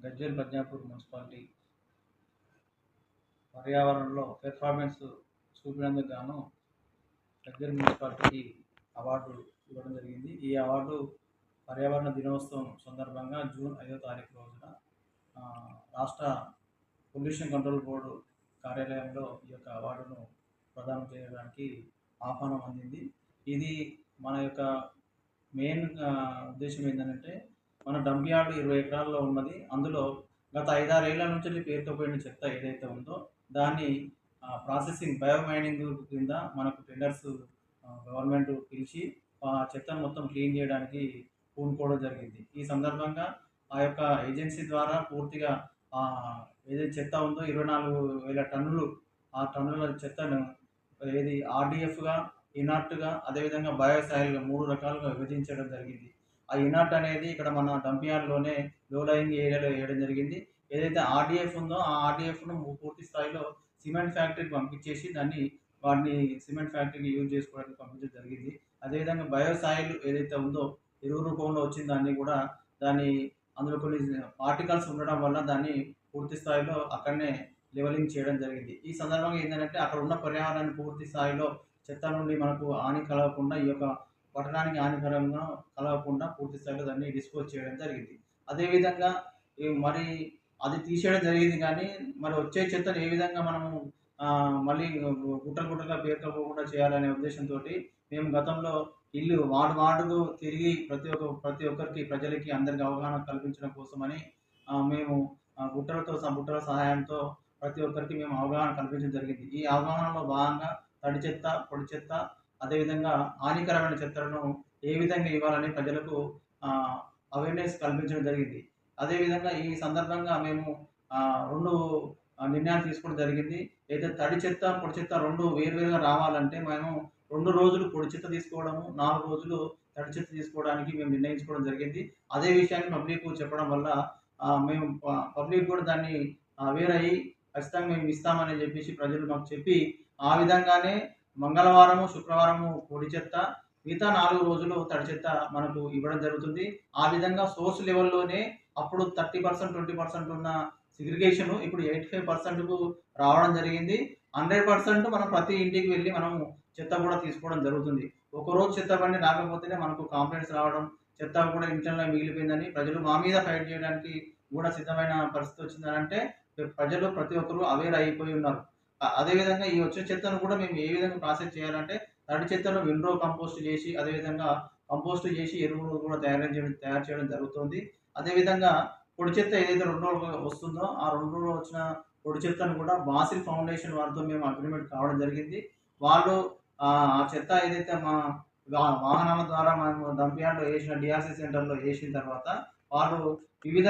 Gajwel Prajnapur municipality పర్యావరణంలో performance చూపినందుకు గాను గజ్వేల్ మున్సిపాలిటీకి అవార్డు ఇవ్వడం జరిగింది. ఈ అవార్డు పర్యావరణ దినోత్సవం సందర్భంగా జూన్ ఐదో తారీఖు రోజున రాష్ట్ర పొల్యూషన్ కంట్రోల్ బోర్డు కార్యాలయంలో ఈ యొక్క అవార్డును ప్రదానం చేయడానికి ఆహ్వానం అందింది. ఇది మన యొక్క మెయిన్ ఉద్దేశం ఏంటంటే మన డంప్ యార్డ్ ఇరవై ఎకరాల్లో ఉన్నది. అందులో గత ఐదారేళ్ళ నుంచి పేరుతో పోయిన చెత్త ఏదైతే ఉందో దాన్ని ప్రాసెసింగ్ బయోమైనింగ్ కింద మనకు టెండర్స్ గవర్నమెంట్ పిలిచి ఆ చెత్తను మొత్తం క్లీన్ చేయడానికి పూనుకోవడం జరిగింది. ఈ సందర్భంగా ఆ యొక్క ఏజెన్సీ ద్వారా పూర్తిగా ఆ, ఏదైతే చెత్త ఉందో ఇరవై నాలుగు వేల టన్నులు ఆ టన్నుల చెత్తను ఏది ఆర్డిఎఫ్గా ఇనార్ట్గా అదేవిధంగా బయోసాయిల్గా మూడు రకాలుగా విభజించడం జరిగింది. ఆ ఇనార్ట్ అనేది ఇక్కడ మన డంపియార్డ్లోనే లో లయింగ్ ఏరియాలో వేయడం జరిగింది. ఏదైతే ఆర్డీఎఫ్ ఉందో ఆ ఆర్డీఎఫ్ను పూర్తి స్థాయిలో సిమెంట్ ఫ్యాక్టరీకి పంపించేసి దాన్ని వాటిని సిమెంట్ ఫ్యాక్టరీకి యూజ్ చేసుకోవడానికి పంపించడం జరిగింది. అదేవిధంగా బయోసాయిల్ ఏదైతే ఉందో ఎరువు రూపంలో వచ్చిన దాన్ని కూడా దాన్ని అందులో కొన్ని పార్టికల్స్ ఉండడం వల్ల దాన్ని పూర్తి స్థాయిలో అక్కడనే లెవలింగ్ చేయడం జరిగింది. ఈ సందర్భంగా ఏంటంటే అక్కడ ఉన్న పర్యావరణాన్ని పూర్తి స్థాయిలో చెత్త నుండి మనకు హాని కలగకుండా ఈ యొక్క పట్టణానికి హానికరంగా కలగకుండా పూర్తి స్థాయిలో దాన్ని డిస్పోజ్ చేయడం జరిగింది. అదేవిధంగా మరి అది తీసేయడం జరిగింది కానీ మరి వచ్చే చెత్తను ఏ విధంగా మనము మళ్ళీ గుట్టలు గుట్టలుగా పేర్కపోకుండా చేయాలనే ఉద్దేశంతో మేము గతంలో ఇల్లు వార్డు వార్డుకు తిరిగి ప్రతి ఒక్క ప్రతి ఒక్కరికి ప్రజలకి అందరికి అవగాహన కల్పించడం కోసమని మేము గుట్టలతో గుట్టల సహాయంతో ప్రతి ఒక్కరికి మేము అవగాహన కల్పించడం జరిగింది. ఈ అవగాహనలో భాగంగా తడి చెత్త పొడి చెత్త అదేవిధంగా హానికరమైన చెత్తలను ఏ విధంగా ఇవ్వాలని ప్రజలకు అవేర్నెస్ కల్పించడం జరిగింది. అదేవిధంగా ఈ సందర్భంగా మేము రెండు నిర్ణయాలు తీసుకోవడం జరిగింది. అయితే తడి చెత్త పొడి చెత్త రెండు వేరువేరుగా రావాలంటే మేము రెండు రోజులు పొడి చెత్త తీసుకోవడము నాలుగు రోజులు తడి చెత్త తీసుకోవడానికి మేము నిర్ణయించుకోవడం జరిగింది. అదే విషయాన్ని పబ్లిక్ చెప్పడం వల్ల మేము పబ్లిక్ కూడా దాన్ని అవేర్ అయ్యి ఖచ్చితంగా మేము ఇస్తామని చెప్పేసి ప్రజలు మాకు చెప్పి ఆ విధంగానే మంగళవారము శుక్రవారము పొడి చెత్త మిగతా నాలుగు రోజులు తడి చెత్త మనకు ఇవ్వడం జరుగుతుంది. ఆ విధంగా సోర్స్ లెవెల్లోనే అప్పుడు థర్టీ పర్సెంట్ ట్వంటీ పర్సెంట్ ఉన్న సిగ్రిగేషన్ ఇప్పుడు ఎయిటీ ఫైవ్ పర్సెంట్కు రావడం జరిగింది. హండ్రెడ్ పర్సెంట్ మనం ప్రతి ఇంటికి వెళ్ళి మనం చెత్త కూడా తీసుకోవడం జరుగుతుంది. ఒక రోజు చెత్త బండి రాకపోతేనే మనకు కాంప్లైంట్స్ రావడం చెత్త కూడా ఇంట్లో మిగిలిపోయిందని ప్రజలు మా మీద ఫైట్ చేయడానికి కూడా సిద్ధమైన పరిస్థితి వచ్చిందని అంటే ప్రజలు ప్రతి ఒక్కరు అవేర్ అయిపోయి ఉన్నారు. అదేవిధంగా ఈ వచ్చే చెత్తను కూడా మేము ఏ విధంగా ప్రాసెస్ చేయాలంటే తడి చెత్తను విండ్రో కంపోస్ట్ చేసి అదేవిధంగా కంపోస్ట్ చేసి ఎరువులు కూడా తయారు చేయడం తయారు చేయడం జరుగుతుంది. అదేవిధంగా పొడి చెత్త ఏదైతే రెండు రోజులు వస్తుందో ఆ రెండు రోజులు వచ్చిన పొడి చెత్తను కూడా బాసిల్ ఫౌండేషన్ వారితో మేము అగ్రిమెంట్ కావడం జరిగింది. వాళ్ళు ఆ చెత్త ఏదైతే మా వా- వాహనాల ద్వారా మేము డంప్ యార్డ్లో వేసిన డిఆర్సీ సెంటర్లో వేసిన తర్వాత వాళ్ళు వివిధ